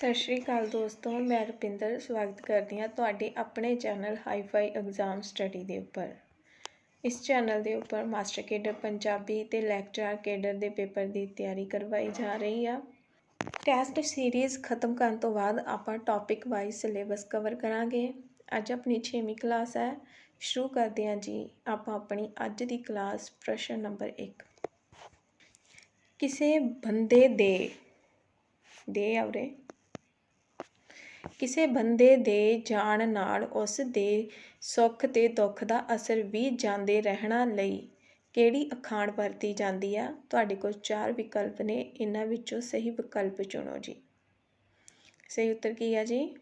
ਸਤਿ ਸ਼੍ਰੀ ਅਕਾਲ ਦੋਸਤੋ, ਮੈਂ ਰੁਪਿੰਦਰ, ਸਵਾਗਤ ਕਰਦੀ ਹਾਂ ਤੁਹਾਡੇ ਆਪਣੇ ਚੈਨਲ ਹਾਈਫਾਈ ਐਗਜ਼ਾਮ ਸਟੱਡੀ ਦੇ ਉੱਪਰ। ਇਸ ਚੈਨਲ ਦੇ ਉੱਪਰ ਮਾਸਟਰ ਕੇਡਰ ਪੰਜਾਬੀ ਤੇ ਲੈਕਚਰ ਕੇਡਰ ਦੇ ਪੇਪਰ ਦੀ ਤਿਆਰੀ ਕਰਵਾਈ ਜਾ ਰਹੀ ਆ। ਟੈਸਟ ਸੀਰੀਜ਼ ਖਤਮ ਕਰਨ ਤੋਂ ਬਾਅਦ ਆਪਾਂ ਟੌਪਿਕ ਵਾਈਜ਼ ਸਿਲੇਬਸ ਕਵਰ ਕਰਾਂਗੇ। ਅੱਜ ਆਪਣੀ 6ਵੀਂ ਕਲਾਸ ਹੈ। ਸ਼ੁਰੂ ਕਰਦੇ ਹਾਂ ਜੀ। ਆਪਾਂ ਆਪਣੀ ਅੱਜ ਦੀ ਕਲਾਸ ਪ੍ਰਸ਼ਨ ਨੰਬਰ 1 ਕਿਸੇ ਬੰਦੇ ਦੇ ਦੇ ਆਉਰੇ ਕਿਸੇ ਬੰਦੇ ਦੇ ਜਾਣ ਨਾਲ ਉਸ ਦੇ ਸੁੱਖ ਤੇ ਦੁੱਖ ਦਾ ਅਸਰ ਵੀ ਜਾਂਦੇ ਰਹਿਣਾ ਲਈ ਕਿਹੜੀ ਅਖਾਣ ਵਰਤੀ ਜਾਂਦੀ ਆ? ਤੁਹਾਡੇ ਕੋਲ ਚਾਰ ਵਿਕਲਪ ਨੇ, ਇਹਨਾਂ ਵਿੱਚੋਂ ਸਹੀ ਵਿਕਲਪ ਚੁਣੋ ਜੀ। ਸਹੀ ਉੱਤਰ ਕੀ ਆ ਜੀ?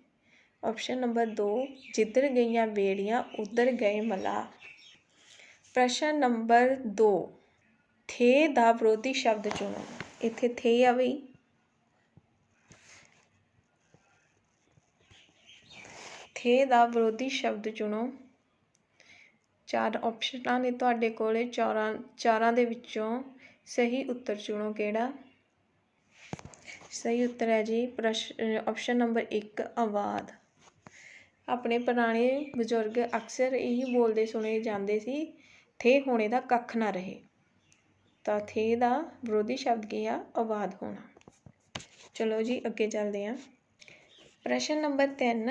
ਆਪਸ਼ਨ ਨੰਬਰ 2 ਜਿੱਧਰ ਗਈਆਂ ਬੇੜੀਆਂ ਉਧਰ ਗਏ ਮਲਾ। ਪ੍ਰਸ਼ਨ ਨੰਬਰ 2 ਥੇ ਦਾ ਵਿਰੋਧੀ ਸ਼ਬਦ ਚੁਣੋ। ਇੱਥੇ ਥੇ ਆ ਬਈ। ਥੇ ਦਾ ਵਿਰੋਧੀ ਸ਼ਬਦ ਚੁਣੋ। ਚਾਰ ਆਪਸ਼ਨਾਂ ਨੇ ਤੁਹਾਡੇ ਕੋਲੇ ਚਾਰਾਂ ਚਾਰਾਂ ਦੇ ਵਿੱਚੋਂ ਸਹੀ ਉੱਤਰ ਚੁਣੋ ਕਿਹੜਾ? ਸਹੀ ਉੱਤਰ ਹੈ ਜੀ ਪ੍ਰਸ਼ਨ ਆਪਸ਼ਨ ਨੰਬਰ 1 ਆਵਾਜ਼ ਆਪਣੇ ਪੁਰਾਣੇ ਬਜ਼ੁਰਗ ਅਕਸਰ ਇਹੀ ਬੋਲਦੇ ਸੁਣੇ ਜਾਂਦੇ ਸੀ, ਥੇ ਹੋਣੇ ਦਾ ਕੱਖ ਨਾ ਰਹੇ। ਤਾਂ ਥੇ ਦਾ ਵਿਰੋਧੀ ਸ਼ਬਦ ਕੀ ਆ? ਆਵਾਜ਼ ਹੋਣਾ। ਚਲੋ ਜੀ ਅੱਗੇ ਚੱਲਦੇ ਹਾਂ। ਪ੍ਰਸ਼ਨ ਨੰਬਰ 3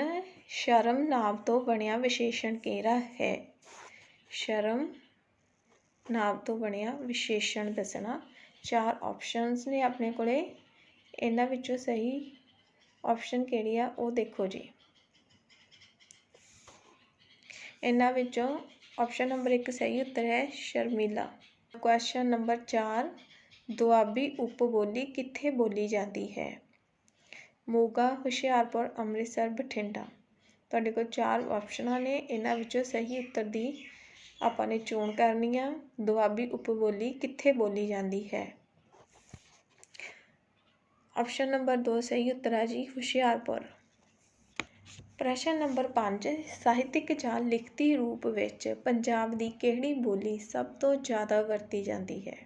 ਸ਼ਰਮ ਨਾਮ ਤੋਂ ਬਣਿਆ ਵਿਸ਼ੇਸ਼ਣ ਕਿਹੜਾ ਹੈ? ਸ਼ਰਮ ਨਾਮ ਤੋਂ ਬਣਿਆ ਵਿਸ਼ੇਸ਼ਣ ਦੱਸਣਾ। ਚਾਰ ਆਪਸ਼ਨਸ ਨੇ ਆਪਣੇ ਕੋਲੇ। ਇਹਨਾਂ ਵਿੱਚੋਂ ਸਹੀ ਆਪਸ਼ਨ ਕਿਹੜੀ ਆ ਉਹ ਦੇਖੋ ਜੀ। ਇਹਨਾਂ ਵਿੱਚੋਂ ਆਪਸ਼ਨ ਨੰਬਰ 1 ਸਹੀ ਉੱਤਰ ਹੈ, ਸ਼ਰਮੀਲਾ। ਕੁਐਸਚਨ ਨੰਬਰ 4 ਦੁਆਬੀ ਉਪਬੋਲੀ ਕਿੱਥੇ ਬੋਲੀ ਜਾਂਦੀ ਹੈ? ਮੋਗਾ, ਹੁਸ਼ਿਆਰਪੁਰ, ਅੰਮ੍ਰਿਤਸਰ, ਬਠਿੰਡਾ। ਤੁਹਾਡੇ ਕੋਲ ਚਾਰ ਆਪਸ਼ਨਾਂ ਨੇ। ਇਹਨਾਂ ਵਿੱਚੋਂ ਸਹੀ ਉੱਤਰ ਦੀ ਆਪਾਂ ਨੇ ਚੋਣ ਕਰਨੀ ਆ। ਦੁਆਬੀ ਉਪਬੋਲੀ ਕਿੱਥੇ ਬੋਲੀ ਜਾਂਦੀ ਹੈ? ਆਪਸ਼ਨ ਨੰਬਰ 2 ਸਹੀ ਉੱਤਰ ਆ ਜੀ, ਹੁਸ਼ਿਆਰਪੁਰ। ਪ੍ਰਸ਼ਨ ਨੰਬਰ 5 ਸਾਹਿਤਿਕ ਜਾਂ ਲਿਖਤੀ ਰੂਪ ਵਿੱਚ ਪੰਜਾਬ ਦੀ ਕਿਹੜੀ ਬੋਲੀ ਸਭ ਤੋਂ ਜ਼ਿਆਦਾ ਵਰਤੀ ਜਾਂਦੀ ਹੈ?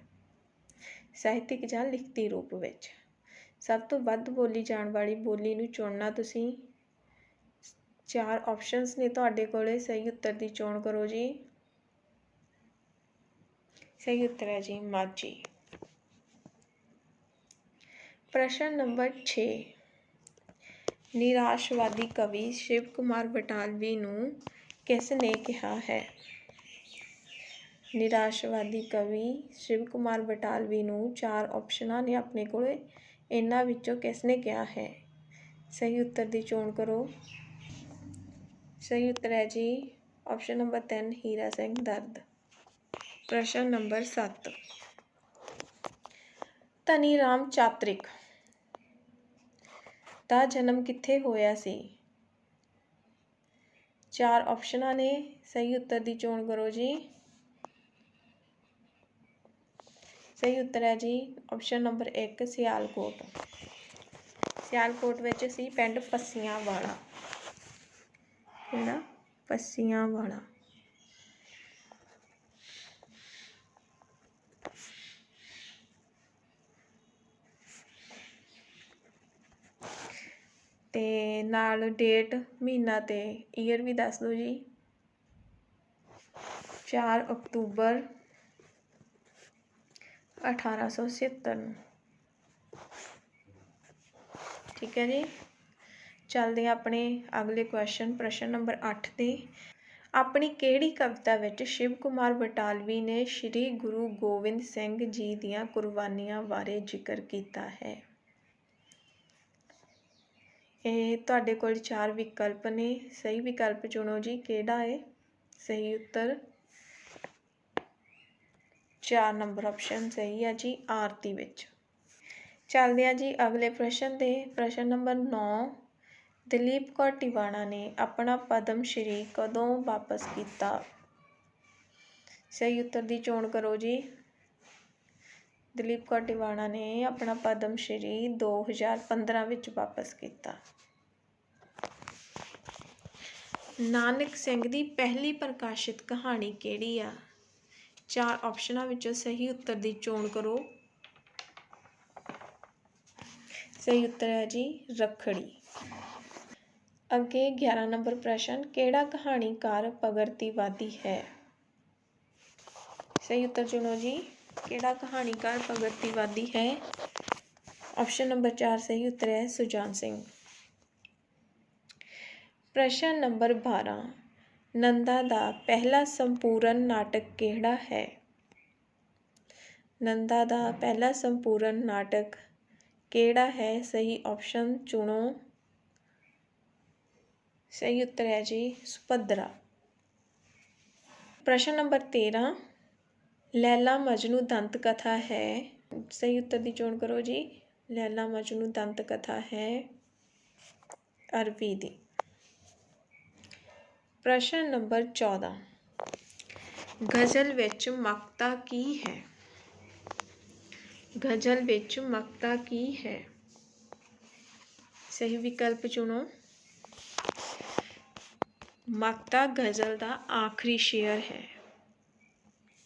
ਸਾਹਿਤਿਕ ਜਾਂ ਲਿਖਤੀ ਰੂਪ ਵਿੱਚ। ਸਭ ਤੋਂ ਵੱਧ ਬੋਲੀ ਜਾਣ ਵਾਲੀ ਬੋਲੀ ਨੂੰ ਚੁਣਨਾ ਤੁਸੀਂ। ਚਾਰ ਆਪਸ਼ਨਸ ਨੇ ਤੁਹਾਡੇ ਕੋਲੇ, ਸਹੀ ਉੱਤਰ ਦੀ ਚੋਣ ਕਰੋ ਜੀ। ਸਹੀ ਉੱਤਰ ਹੈ ਜੀ, ਮਾਝੀ। ਪ੍ਰਸ਼ਨ ਨੰਬਰ 6 ਨਿਰਾਸ਼ਵਾਦੀ ਕਵੀ ਸ਼ਿਵ ਕੁਮਾਰ ਬਟਾਲਵੀ ਨੂੰ ਕਿਸ ਨੇ ਕਿਹਾ ਹੈ? ਨਿਰਾਸ਼ਵਾਦੀ ਕਵੀ ਸ਼ਿਵ ਕੁਮਾਰ ਬਟਾਲਵੀ ਨੂੰ ਚਾਰ ਆਪਸ਼ਨਾਂ ਨੇ ਆਪਣੇ ਕੋਲੇ। ਇਹਨਾਂ ਵਿੱਚੋਂ ਕਿਸਨੇ ਕਿਹਾ ਹੈ? ਸਹੀ ਉੱਤਰ ਦੀ ਚੋਣ ਕਰੋ। ਸਹੀ ਉੱਤਰ ਹੈ ਜੀ। ਆਪਸ਼ਨ ਨੰਬਰ 3 ਹੀਰਾ ਸਿੰਘ ਦਰਦ। ਪ੍ਰਸ਼ਨ ਨੰਬਰ 7 ਧਨੀ ਰਾਮ ਚਾਤਰਿਕ। ਦਾ ਜਨਮ ਕਿੱਥੇ ਹੋਇਆ ਸੀ? ਚਾਰ ਆਪਸ਼ਨਾਂ ਨੇ। ਸਹੀ ਉੱਤਰ ਦੀ ਚੋਣ ਕਰੋ ਜੀ। ਸਹੀ ਉੱਤਰ ਹੈ ਜੀ ਆਪਸ਼ਨ ਨੰਬਰ 1 ਸਿਆਲਕੋਟ। ਸਿਆਲਕੋਟ ਵਿੱਚ ਸੀ ਪਿੰਡ ਪੱਸੀਆਂ ਵਾਲਾ ਕਿਹੜਾ ਪੱਸੀਆਂ ਵਾਲਾ ਤੇ ਨਾਲ ਡੇਟ ਮਹੀਨਾ ਤੇ ਈਅਰ ਵੀ ਦੱਸ ਦਿਓ ਜੀ। 4 ਅਕਤੂਬਰ 1876 ਨੂੰ। ਠੀਕ ਹੈ ਜੀ। ਚੱਲਦੇ ਹਾਂ ਆਪਣੇ ਅਗਲੇ ਕੁਐਸਚਨ ਪ੍ਰਸ਼ਨ ਨੰਬਰ 8 ਤੇ ਆਪਣੀ ਕਿਹੜੀ ਕਵਿਤਾ ਵਿੱਚ ਸ਼ਿਵ ਕੁਮਾਰ ਬਟਾਲਵੀ ਨੇ ਸ੍ਰੀ ਗੁਰੂ ਗੋਬਿੰਦ ਸਿੰਘ ਜੀ ਦੀਆਂ ਕੁਰਬਾਨੀਆਂ ਬਾਰੇ ਜ਼ਿਕਰ ਕੀਤਾ ਹੈ? ਇਹ ਤੁਹਾਡੇ ਕੋਲ ਚਾਰ ਵਿਕਲਪ ਨੇ। ਸਹੀ ਵਿਕਲਪ ਚੁਣੋ ਜੀ। ਕਿਹੜਾ ਹੈ? ਸਹੀ ਉੱਤਰ ਚਾਰ ਨੰਬਰ ਆਪਸ਼ਨ ਸਹੀ ਹੈ ਜੀ ਆਰਤੀ ਵਿੱਚ। ਚੱਲਦੇ ਆ ਜੀ ਅਗਲੇ ਪ੍ਰਸ਼ਨ ਦੇ। ਪ੍ਰਸ਼ਨ ਨੰਬਰ 9 ਦਲੀਪ ਕੌਰ ਟਿਵਾਣਾ ਨੇ ਆਪਣਾ ਪਦਮ ਸ਼੍ਰੀ ਕਦੋਂ ਵਾਪਸ ਕੀਤਾ? ਸਹੀ ਉੱਤਰ ਦੀ ਚੋਣ ਕਰੋ ਜੀ। ਦਲੀਪ ਕੌਰ ਟਿਵਾਣਾ ਨੇ ਆਪਣਾ ਪਦਮ ਸ਼੍ਰੀ 2015 ਵਿੱਚ ਵਾਪਸ ਕੀਤਾ। ਨਾਨਕ ਸਿੰਘ ਦੀ ਪਹਿਲੀ ਪ੍ਰਕਾਸ਼ਿਤ ਕਹਾਣੀ ਕਿਹੜੀ ਆ? ਚਾਰ ਆਪਸ਼ਨਾਂ ਵਿੱਚੋਂ ਸਹੀ ਉੱਤਰ ਦੀ ਚੋਣ ਕਰੋ। ਸਹੀ ਉੱਤਰ ਹੈ ਜੀ, ਰੱਖੜੀ। ਅੱਗੇ 11 ਨੰਬਰ ਪ੍ਰਸ਼ਨ, ਕਿਹੜਾ ਕਹਾਣੀਕਾਰ ਭਗਰਤੀਵਾਦੀ ਹੈ? ਸਹੀ ਉੱਤਰ ਚੁਣੋ ਜੀ, ਕਿਹੜਾ ਕਹਾਣੀਕਾਰ ਭਗਰਤੀਵਾਦੀ ਹੈ? ਆਪਸ਼ਨ ਨੰਬਰ 4 ਸਹੀ ਉੱਤਰ ਹੈ ਸੁਜਾਨ ਸਿੰਘ। ਪ੍ਰਸ਼ਨ ਨੰਬਰ 12 ਨੰਦਾ ਦਾ ਪਹਿਲਾ ਸੰਪੂਰਨ ਨਾਟਕ ਕਿਹੜਾ ਹੈ? ਨੰਦਾ ਦਾ ਪਹਿਲਾ ਸੰਪੂਰਨ ਨਾਟਕ ਕਿਹੜਾ ਹੈ? ਸਹੀ ਆਪਸ਼ਨ ਚੁਣੋ। ਸਹੀ ਉੱਤਰ ਹੈ ਜੀ ਸੁਪਦਰਾ ਪ੍ਰਸ਼ਨ ਨੰਬਰ 13 ਲੈਲਾ ਮਜਨੂ ਦੰਤ ਕਥਾ ਹੈ। ਸਹੀ ਉੱਤਰ ਦੀ ਚੋਣ ਕਰੋ ਜੀ। ਲੈਲਾ ਮਜਨੂ ਦੰਤ ਕਥਾ ਹੈ ਅਰਬੀ ਦੀ। ਪ੍ਰਸ਼ਨ ਨੰਬਰ 14 ਗਜ਼ਲ ਵਿੱਚ ਮਕਤਾ ਕੀ ਹੈ? ਗਜ਼ਲ ਵਿੱਚ ਮਕਤਾ ਕੀ ਹੈ? ਸਹੀ ਵਿਕਲਪ ਚੁਣੋ। ਮਕਤਾ ਗਜ਼ਲ ਦਾ ਆਖਰੀ ਸ਼ੇਅਰ ਹੈ।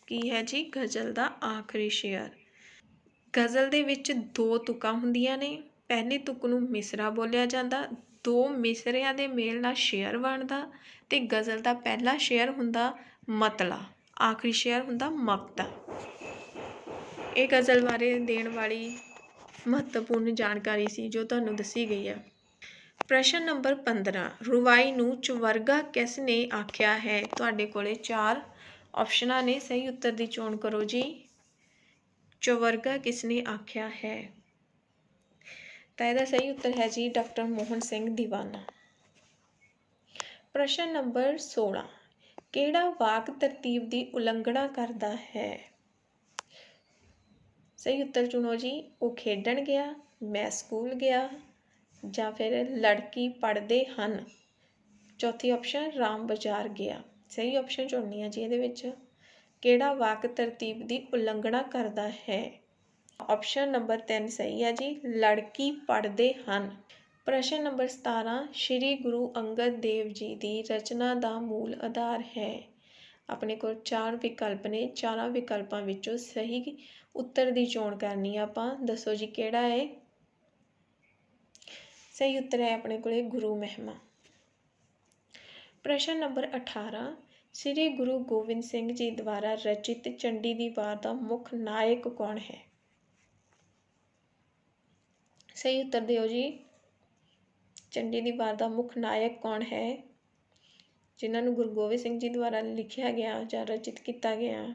ਕੀ ਹੈ ਜੀ? ਗਜ਼ਲ ਦਾ ਆਖਰੀ ਸ਼ੇਅਰ। ਗਜ਼ਲ ਦੇ ਵਿੱਚ ਦੋ ਤੁਕਾਂ ਹੁੰਦੀਆਂ ਨੇ। ਪਹਿਲੇ ਤੁਕ ਨੂੰ ਮਿਸਰਾ ਬੋਲਿਆ ਜਾਂਦਾ ਦੋ ਮਿਸਰਿਆਂ ਦੇ ਮੇਲ ਨਾਲ ਸ਼ੇਅਰ ਬਣਦਾ ਤੇ ਗਜ਼ਲ ਦਾ ਪਹਿਲਾ ਸ਼ੇਅਰ ਹੁੰਦਾ ਮਤਲਾ, ਆਖਰੀ ਸ਼ੇਅਰ ਹੁੰਦਾ ਮਕਤਾ ਇਹ ਗਜ਼ਲ ਬਾਰੇ ਦੇਣ ਵਾਲੀ ਮਹੱਤਵਪੂਰਨ ਜਾਣਕਾਰੀ ਸੀ ਜੋ ਤੁਹਾਨੂੰ ਦੱਸੀ ਗਈ ਹੈ। ਪ੍ਰਸ਼ਨ ਨੰਬਰ 15 ਰੁਵਾਈ ਨੂੰ ਚਵਰਗਾ ਕਿਸ ਨੇ ਆਖਿਆ ਹੈ? ਤੁਹਾਡੇ ਕੋਲੇ ਚਾਰ ਆਪਸ਼ਨਾਂ ਨੇ, ਸਹੀ ਉੱਤਰ ਦੀ ਚੋਣ ਕਰੋ ਜੀ। ਚਵਰਗਾ ਕਿਸ ਨੇ ਆਖਿਆ ਹੈ? ਤਾਂ ਇਹਦਾ ਸਹੀ ਉੱਤਰ ਹੈ ਜੀ ਡਾਕਟਰ ਮੋਹਨ ਸਿੰਘ ਦੀਵਾਨਾ। ਪ੍ਰਸ਼ਨ ਨੰਬਰ 16 ਕਿਹੜਾ ਵਾਕ ਤਰਤੀਬ ਦੀ ਉਲੰਘਣਾ ਕਰਦਾ ਹੈ? ਸਹੀ ਉੱਤਰ ਚੁਣੋ ਜੀ, ਉਹ ਖੇਡਣ ਗਿਆ, ਮੈਂ ਸਕੂਲ ਗਿਆ, ਜਾਂ ਫਿਰ ਲੜਕੀ ਪੜ੍ਹਦੇ ਹਨ। ਚੌਥੀ ਆਪਸ਼ਨ ਰਾਮ ਬਾਜ਼ਾਰ ਗਿਆ। ਸਹੀ ਆਪਸ਼ਨ ਚੁਣਨੀ ਹੈ ਜੀ ਇਹਦੇ ਵਿੱਚ। ਕਿਹੜਾ ਵਾਕ ਤਰਤੀਬ ਦੀ ਉਲੰਘਣਾ ਕਰਦਾ ਹੈ? ਆਪਸ਼ਨ ਨੰਬਰ 3 ਸਹੀ ਹੈ ਜੀ, ਲੜਕੀ ਪੜ੍ਹਦੇ ਹਨ। ਪ੍ਰਸ਼ਨ ਨੰਬਰ 17 ਸ਼੍ਰੀ ਗੁਰੂ ਅੰਗਦ ਦੇਵ ਜੀ ਦੀ ਰਚਨਾ ਦਾ ਮੂਲ ਆਧਾਰ ਹੈ। ਆਪਣੇ ਕੋਲ ਚਾਰ ਵਿਕਲਪ ਨੇ, ਚਾਰਾਂ ਵਿਕਲਪਾਂ ਵਿੱਚੋਂ ਸਹੀ ਉੱਤਰ ਦੀ ਚੋਣ ਕਰਨੀ ਆ ਆਪਾਂ। ਦੱਸੋ ਜੀ ਕਿਹੜਾ ਹੈ? ਸਹੀ ਉੱਤਰ ਹੈ ਆਪਣੇ ਕੋਲੇ ਗੁਰੂ ਮਹਿਮਾ। ਪ੍ਰਸ਼ਨ ਨੰਬਰ 18 ਸ੍ਰੀ ਗੁਰੂ ਗੋਬਿੰਦ ਸਿੰਘ ਜੀ ਦੁਆਰਾ ਰਚਿਤ ਚੰਡੀ ਦੀ ਵਾਰ ਦਾ ਮੁੱਖ ਨਾਇਕ ਕੌਣ ਹੈ? ਸਹੀ ਉੱਤਰ ਦਿਓ ਜੀ। ਚੰਡੀ ਦੀ ਵਾਰ ਦਾ ਮੁੱਖ ਨਾਇਕ ਕੌਣ ਹੈ? ਜਿਨ੍ਹਾਂ ਨੂੰ ਗੁਰੂ ਗੋਬਿੰਦ ਸਿੰਘ ਜੀ ਦੁਆਰਾ ਲਿਖਿਆ ਗਿਆ ਜਾਂ ਰਚਿਤ ਕੀਤਾ ਗਿਆ?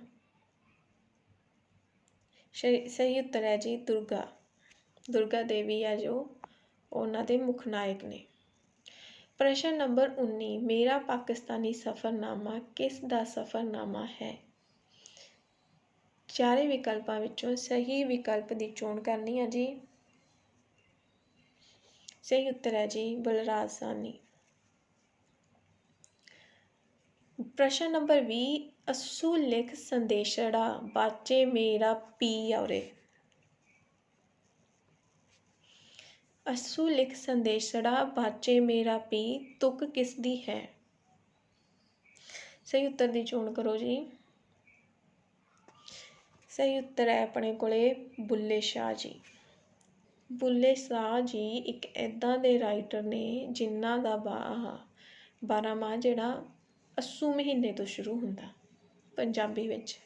ਸਹੀ ਉੱਤਰ ਹੈ ਜੀ ਦੁਰਗਾ। ਦੁਰਗਾ ਦੇਵੀ ਆ ਜੋ ਉਹਨਾਂ ਦੇ ਮੁੱਖ ਨਾਇਕ ਨੇ। ਪ੍ਰਸ਼ਨ ਨੰਬਰ 19 ਮੇਰਾ ਪਾਕਿਸਤਾਨੀ ਸਫ਼ਰਨਾਮਾ ਕਿਸ ਦਾ ਸਫ਼ਰਨਾਮਾ ਹੈ? ਚਾਰੇ ਵਿਕਲਪਾਂ ਵਿੱਚੋਂ ਸਹੀ ਵਿਕਲਪ ਦੀ ਚੋਣ ਕਰਨੀ ਹੈ ਜੀ। ਸਹੀ ਉੱਤਰ ਹੈ ਜੀ ਬਲਰਾਜ ਸਾਨੀ ਪ੍ਰਸ਼ਨ ਨੰਬਰ 20 ਅਸੂ ਲਿਖ ਸੰਦੇਸ਼ੜਾ, ਬਾਚੇ ਮੇਰਾ ਪੀ ਔਰੇ। ਅਸੂ ਲਿਖ ਸੰਦੇਸ਼ੜਾ, ਬਾਚੇ ਮੇਰਾ ਪੀ, ਤੁਕ ਕਿਸ ਦੀ ਹੈ? ਸਹੀ ਉੱਤਰ ਦੀ ਚੋਣ ਕਰੋ ਜੀ। ਸਹੀ ਉੱਤਰ ਹੈ ਆਪਣੇ ਕੋਲੇ, ਬੁੱਲੇ ਸ਼ਾਹ ਜੀ। ਬੁੱਲੇ ਸ਼ਾਹ ਜੀ ਇੱਕ ਇੱਦਾਂ ਦੇ ਰਾਈਟਰ ਨੇ ਜਿਨ੍ਹਾਂ ਦਾ ਬਾ ਬਾਰਾਮਾਹ ਜਿਹੜਾ ਅੱਸੂ ਮਹੀਨੇ ਤੋਂ ਸ਼ੁਰੂ ਹੁੰਦਾ ਪੰਜਾਬੀ ਵਿੱਚ।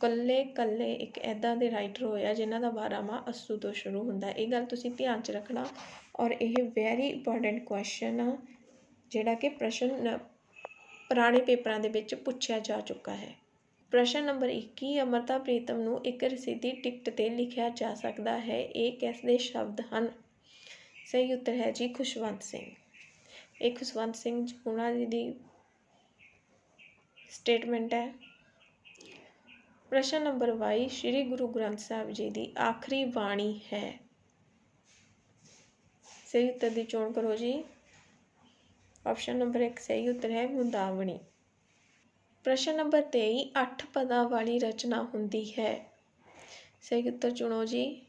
ਕੱਲੇ ਕੱਲੇ ਇੱਕ ਐਦਾਂ ਦੇ ਰਾਈਟਰ ਹੋਇਆ ਜਿਨ੍ਹਾਂ ਦਾ ਬਾਰਾਮਾਹ ਅੱਸੂ ਤੋਂ ਸ਼ੁਰੂ ਹੁੰਦਾ। ਇਹ ਗੱਲ ਤੁਸੀਂ ਧਿਆਨ 'ਚ ਰੱਖਣਾ ਔਰ ਇਹ ਵੈਰੀ ਇੰਪੋਰਟੈਂਟ ਕੁਐਸਚਨ ਆ ਜਿਹੜਾ ਕਿ ਪ੍ਰਸ਼ਨ, ਪੁਰਾਣੇ ਪੇਪਰਾਂ ਦੇ ਵਿੱਚ ਪੁੱਛਿਆ ਜਾ ਚੁੱਕਾ ਹੈ। ਪ੍ਰਸ਼ਨ ਨੰਬਰ 21 ਅੰਮ੍ਰਿਤਾ ਪ੍ਰੀਤਮ ਨੂੰ ਇੱਕ ਰਸੀਦੀ ਟਿਕਟ ਤੇ ਲਿਖਿਆ ਜਾ ਸਕਦਾ ਹੈ, ਇਹ ਕਿਸ ਦੇ ਸ਼ਬਦ ਹਨ? ਸਹੀ ਉੱਤਰ ਹੈ ਜੀ, ਖੁਸ਼ਵੰਤ ਸਿੰਘ। ਇਹ ਖੁਸ਼ਵੰਤ ਸਿੰਘ ਉਹਨਾਂ ਦੀ ਸਟੇਟਮੈਂਟ ਹੈ। ਪ੍ਰਸ਼ਨ ਨੰਬਰ 22 ਸ੍ਰੀ ਗੁਰੂ ਗ੍ਰੰਥ ਸਾਹਿਬ ਜੀ ਦੀ ਆਖਰੀ ਬਾਣੀ ਹੈ। ਸਹੀ ਉੱਤਰ ਦੀ ਚੋਣ ਕਰੋ ਜੀ। ਆਪਸ਼ਨ ਨੰਬਰ 1 ਸਹੀ ਉੱਤਰ ਹੈ ਮੁੰਦਾਵਣੀ ਪ੍ਰਸ਼ਨ ਨੰਬਰ 23 8 ਪਦਾਂ ਵਾਲੀ ਰਚਨਾ ਹੁੰਦੀ ਹੈ। ਸਹੀ ਉੱਤਰ ਚੁਣੋ ਜੀ।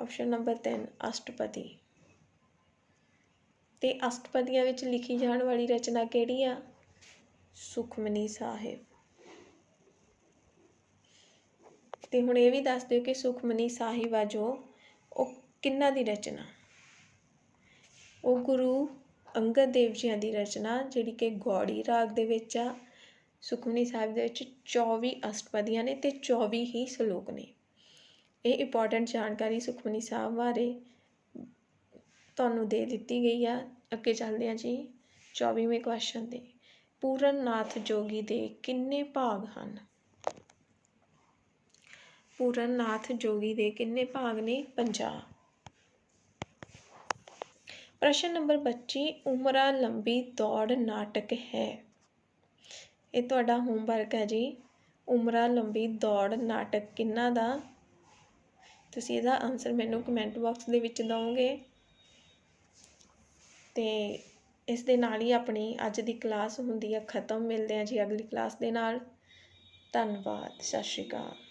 ਆਪਸ਼ਨ ਨੰਬਰ 3 ਅਸ਼ਟਪਦੀ। ਤੇ ਅਸ਼ਟਪਦੀਆਂ ਵਿੱਚ ਲਿਖੀ ਜਾਣ ਵਾਲੀ ਰਚਨਾ ਕਿਹੜੀ ਆ? ਸੁਖਮਨੀ ਸਾਹਿਬ। ਤੇ ਹੁਣ ਇਹ ਵੀ ਦੱਸ ਦਿਓ ਕਿ ਸੁਖਮਨੀ ਸਾਹਿਬ ਆ ਜੋ, ਉਹ ਕਿੰਨਾ ਦੀ ਰਚਨਾ? ਉਹ ਗੁਰੂ ਅੰਗਦ ਦੇਵ ਜੀਆਂ ਦੀ ਰਚਨਾ, ਜਿਹੜੀ ਕਿ ਗੌੜੀ ਰਾਗ ਦੇ ਵਿੱਚ ਆ, ਸੁਖਮਨੀ ਸਾਹਿਬ ਦੇ ਵਿੱਚ 24 ਅਸ਼ਟਪਦੀਆਂ ਨੇ ਤੇ 24 ਹੀ ਸ਼ਲੋਕ ਨੇ। ਇਹ ਇੰਪੋਰਟੈਂਟ ਜਾਣਕਾਰੀ ਸੁਖਮਨੀ ਸਾਹਿਬ ਬਾਰੇ ਤੁਹਾਨੂੰ ਦੇ ਦਿੱਤੀ ਗਈ ਆ। ਅੱਗੇ ਚੱਲਦੇ ਹਾਂ ਜੀ 24ਵੇਂ ਕੁਐਸਚਨ ਤੇ। ਪੂਰਨ ਨਾਥ ਜੋਗੀ ਦੇ ਕਿੰਨੇ ਭਾਗ ਹਨ? ਪੂਰਨ ਨਾਥ ਜੋਗੀ ਦੇ ਕਿੰਨੇ ਭਾਗ ਨੇ? 50 ਪ੍ਰਸ਼ਨ ਨੰਬਰ 25 ਉਮਰਾ ਲੰਬੀ ਦੌੜ ਨਾਟਕ ਹੈ। ਇਹ ਤੁਹਾਡਾ ਹੋਮਵਰਕ ਹੈ ਜੀ। ਉਮਰਾ ਲੰਬੀ ਦੌੜ ਨਾਟਕ ਕਿੰਨਾ ਦਾ? ਤੁਸੀਂ ਇਹਦਾ ਆਨਸਰ ਮੈਨੂੰ ਕਮੈਂਟ ਬਾਕਸ ਦੇ ਵਿੱਚ ਦਿਓਗੇ। ਤੇ ਇਸ ਦੇ ਨਾਲ ਹੀ ਆਪਣੀ ਅੱਜ ਦੀ ਕਲਾਸ ਹੁੰਦੀ ਹੈ, ਖਤਮ। ਮਿਲਦੇ ਹਾਂ ਜੀ ਅਗਲੀ ਕਲਾਸ ਦੇ ਨਾਲ। ਧੰਨਵਾਦ, ਸਤਿ ਸ਼੍ਰੀ ਅਕਾਲ।